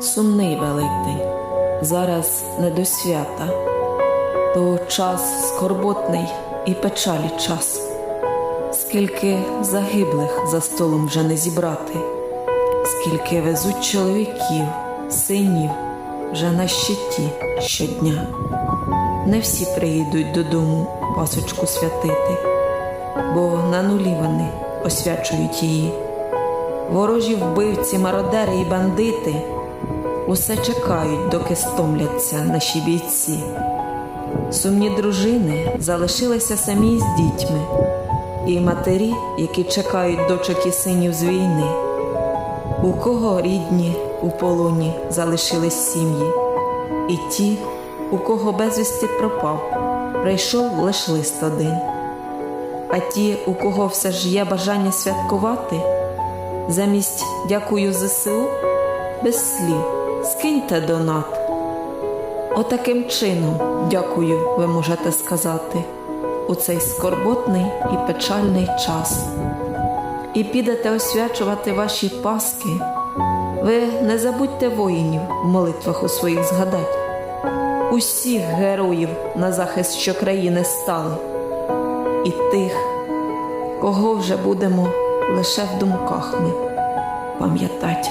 Сумний Великдень, зараз не до свята, то час скорботний і печалі час. Скільки загиблих за столом вже не зібрати, скільки везуть чоловіків, синів вже на щиті щодня. Не всі приїдуть додому пасочку святити, бо на нулі вони освячують її. Ворожі вбивці, мародери і бандити усе чекають, доки стомляться наші бійці. Сумні дружини залишилися самі з дітьми, і матері, які чекають дочок і синів з війни. У кого рідні у полоні залишились сім'ї, і ті, у кого безвісти пропав, прийшов лиш лист один. А ті, у кого все ж є бажання святкувати, замість дякую ЗСУ без слів скиньте донат. Отаким чином, дякую, ви можете сказати, у цей скорботний і печальний час. І підете освячувати ваші паски. Ви не забудьте воїнів в молитвах у своїх згадать, усіх героїв на захист що країни стали, і тих, кого вже будемо лише в думках ми пам'ятать.